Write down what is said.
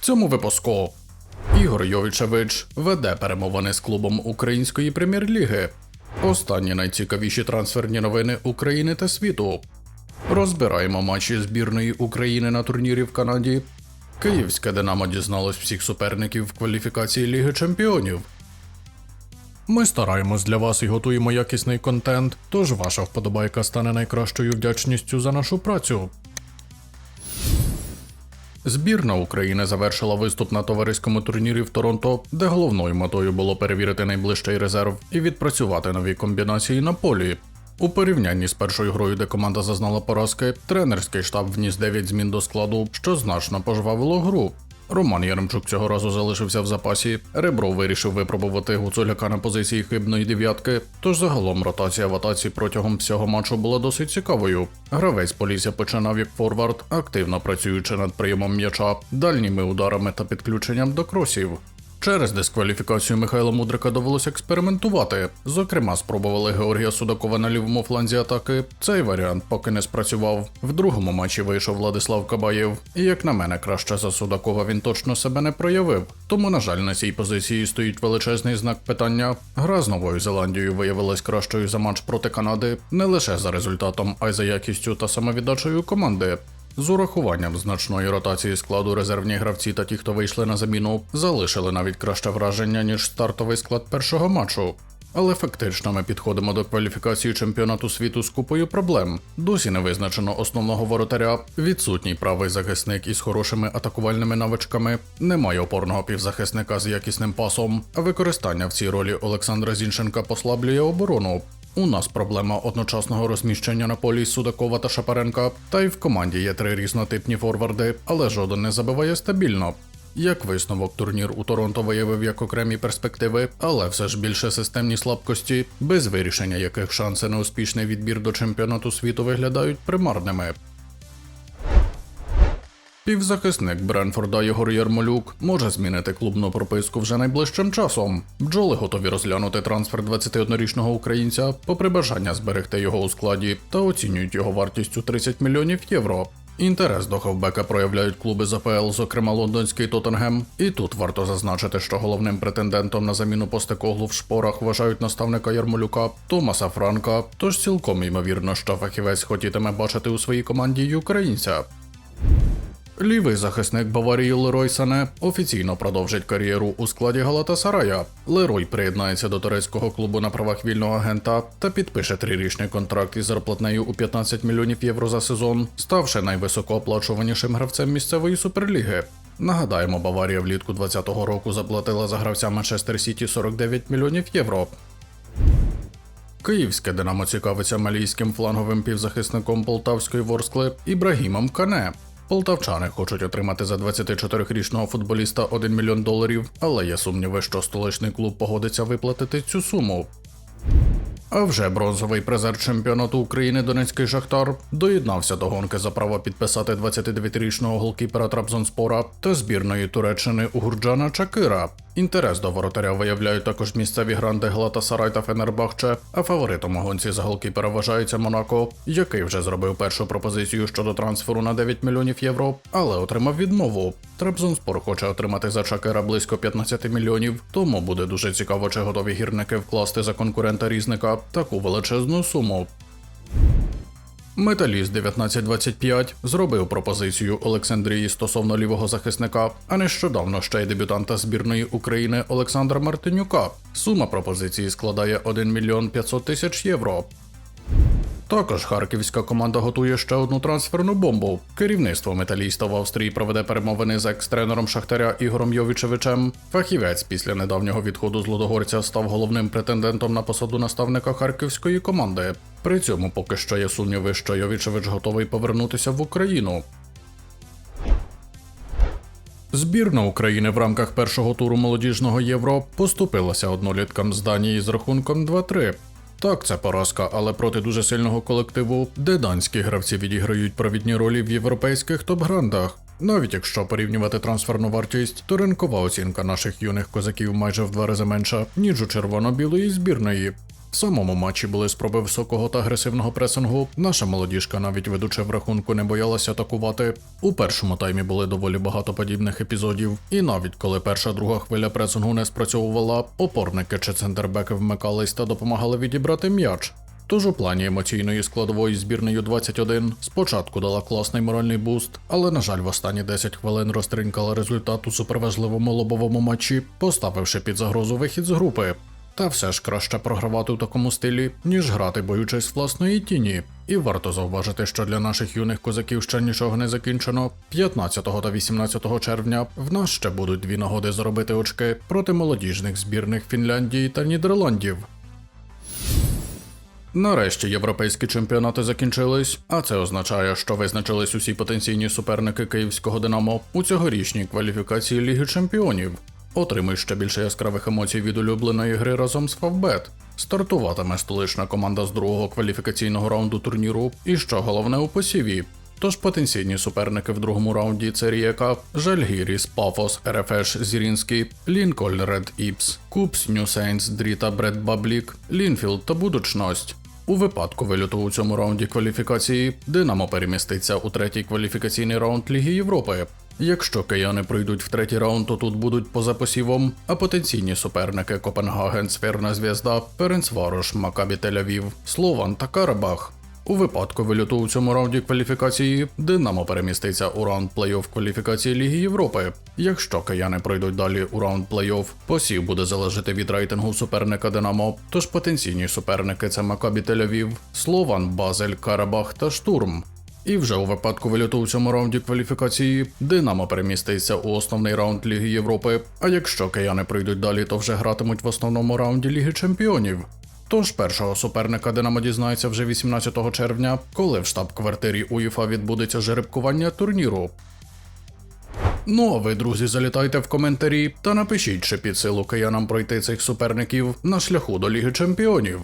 Цьому випуску Ігор Йовичевич веде перемовини з клубом Української прем'єр-ліги. Останні найцікавіші трансферні новини України та світу. Розбираємо матчі збірної України на турнірі в Канаді. Київське Динамо дізналось всіх суперників в кваліфікації Ліги Чемпіонів. Ми стараємось для вас і готуємо якісний контент, тож ваша вподобайка стане найкращою вдячністю за нашу працю. Збірна України завершила виступ на товариському турнірі в Торонто, де головною метою було перевірити найближчий резерв і відпрацювати нові комбінації на полі. У порівнянні з першою грою, де команда зазнала поразки, тренерський штаб вніс 9 змін до складу, що значно пожвавило гру. Роман Яремчук цього разу залишився в запасі. Ребро вирішив випробувати гуцуляка на позиції хибної дев'ятки. Тож загалом ротація в атаці протягом всього матчу була досить цікавою. Гравець Полісся починав як форвард, активно працюючи над прийомом м'яча, дальніми ударами та підключенням до кросів. Через дискваліфікацію Михайла Мудрика довелося експериментувати. Зокрема, спробували Георгія Судакова на лівому фланзі атаки. Цей варіант поки не спрацював. В другому матчі вийшов Владислав Кабаєв. І як на мене, краще за Судакова він точно себе не проявив. Тому, на жаль, на цій позиції стоїть величезний знак питання. Гра з Новою Зеландією виявилась кращою за матч проти Канади не лише за результатом, а й за якістю та самовіддачею команди. З урахуванням значної ротації складу резервні гравці та ті, хто вийшли на заміну, залишили навіть краще враження, ніж стартовий склад першого матчу. Але фактично ми підходимо до кваліфікації чемпіонату світу з купою проблем. Досі не визначено основного воротаря, відсутній правий захисник із хорошими атакувальними навичками, немає опорного півзахисника з якісним пасом, а використання в цій ролі Олександра Зінченка послаблює оборону. У нас проблема одночасного розміщення на полі Судакова та Шапаренка, та й в команді є три різнотипні форварди, але жоден не забиває стабільно. Як висновок, турнір у Торонто виявив як окремі перспективи, але все ж більше системні слабкості, без вирішення яких шанси на успішний відбір до чемпіонату світу виглядають примарними. Півзахисник Бренфорда Єгор Ярмолюк може змінити клубну прописку вже найближчим часом. Бджоли готові розглянути трансфер 21-річного українця, попри бажання зберегти його у складі, та оцінюють його вартість у 30 мільйонів євро. Інтерес до хавбека проявляють клуби з АПЛ, зокрема лондонський Тоттенгем. І тут варто зазначити, що головним претендентом на заміну постекоглу в шпорах вважають наставника Ярмолюка Томаса Франка. Тож цілком ймовірно, що фахівець хотітиме бачити у своїй команді й українця. Лівий захисник Баварії Лерой Сане офіційно продовжить кар'єру у складі Галатасарая. Лерой приєднається до турецького клубу на правах вільного агента та підпише трирічний контракт із зарплатнею у 15 мільйонів євро за сезон, ставши найвисокооплачуванішим гравцем місцевої суперліги. Нагадаємо, Баварія влітку 2020 року заплатила за гравця Манчестер Сіті 49 мільйонів євро. Київське Динамо цікавиться малійським фланговим півзахисником полтавської Ворскли Ібрагімом Кане. Полтавчани хочуть отримати за 24-річного футболіста 1 мільйон доларів, але є сумніви, що столичний клуб погодиться виплатити цю суму. А вже бронзовий призер чемпіонату України Донецький Шахтар доєднався до гонки за право підписати 29-річного голкіпера Трабзонспора та збірної Туреччини Угурджана Чакира. Інтерес до воротаря виявляють також місцеві гранди Галатасарай та Фенербахче, а фаворитом у гонці за голкіпера вважається Монако, який вже зробив першу пропозицію щодо трансферу на 9 мільйонів євро, але отримав відмову. Трабзонспор хоче отримати за Чакира близько 15 мільйонів, тому буде дуже цікаво, чи готові гірники вкласти за конкурента різника таку величезну суму. Металіст 1925 зробив пропозицію Олександрії стосовно лівого захисника, а нещодавно ще й дебютанта збірної України Олександра Мартинюка. Сума пропозиції складає 1 мільйон 500 тисяч євро. Також харківська команда готує ще одну трансферну бомбу. Керівництво металіста в Австрії проведе перемовини з екс-тренером Шахтаря Ігорем Йовічевичем. Фахівець після недавнього відходу з Лудогорця став головним претендентом на посаду наставника харківської команди. При цьому поки що є сумніви, що Йовічевич готовий повернутися в Україну. Збірна України в рамках першого туру молодіжного євро поступилася одноліткам з Данії з рахунком 2-3. Так, це поразка, але проти дуже сильного колективу, де данські гравці відіграють провідні ролі в європейських топ-грандах. Навіть якщо порівнювати трансферну вартість, то ринкова оцінка наших юних козаків майже в два рази менша, ніж у червоно-білої збірної. В самому матчі були спроби високого та агресивного пресингу. Наша молодіжка, навіть ведучи в рахунку, не боялася атакувати. У першому таймі були доволі багато подібних епізодів, і навіть коли перша друга хвиля пресингу не спрацьовувала, опорники чи центрбеки вмикались та допомагали відібрати м'яч. Тож у плані емоційної складової збірнею 21 спочатку дала класний моральний буст, але на жаль, в останні 10 хвилин розтринкала результат у суперважливому лобовому матчі, поставивши під загрозу вихід з групи. Та все ж краще програвати у такому стилі, ніж грати боючись власної тіні. І варто зауважити, що для наших юних козаків ще нічого не закінчено. 15 та 18 червня в нас ще будуть дві нагоди заробити очки проти молодіжних збірних Фінляндії та Нідерландів. Нарешті європейські чемпіонати закінчились, а це означає, що визначились усі потенційні суперники київського Динамо у цьогорічній кваліфікації Ліги Чемпіонів. Отримуй ще більше яскравих емоцій від улюбленої гри разом з Фавбет. Стартуватиме столична команда з другого кваліфікаційного раунду турніру, і що головне у посіві. Тож потенційні суперники в другому раунді це Рієка, Жальгіріс, Пафос, РФШ Зірінський, Лінкольн Ред Іпс, Купс, Нью Сейнс, Дріта Бред Баблік, Лінфілд та Будучність. У випадку вильоту у цьому раунді кваліфікації Динамо переміститься у третій кваліфікаційний раунд Ліги Європи. Якщо кияни пройдуть в третій раунд, то тут будуть поза посівом, а потенційні суперники Копенгаген, Сферна Звізда, Перенцварош, Макабі Тель-Авів, Слован та Карабах. У випадку вильоту у цьому раунді кваліфікації Динамо переміститься у раунд плей-офф кваліфікації Ліги Європи. Якщо кияни пройдуть далі у раунд плей-офф, посів буде залежати від рейтингу суперника Динамо. Тож потенційні суперники це Макабі Тель-Авів, Слован, Базель, Карабах та Штурм. І вже у випадку вильоту у цьому раунді кваліфікації Динамо переміститься у основний раунд Ліги Європи. А якщо кияни пройдуть далі, то вже гратимуть в основному раунді Ліги Чемпіонів. Тож першого суперника Динамо дізнається вже 18 червня, коли в штаб-квартирі УЄФА відбудеться жеребкування турніру. Ну а ви, друзі, залітайте в коментарі та напишіть, чи під силу киянам пройти цих суперників на шляху до Ліги Чемпіонів.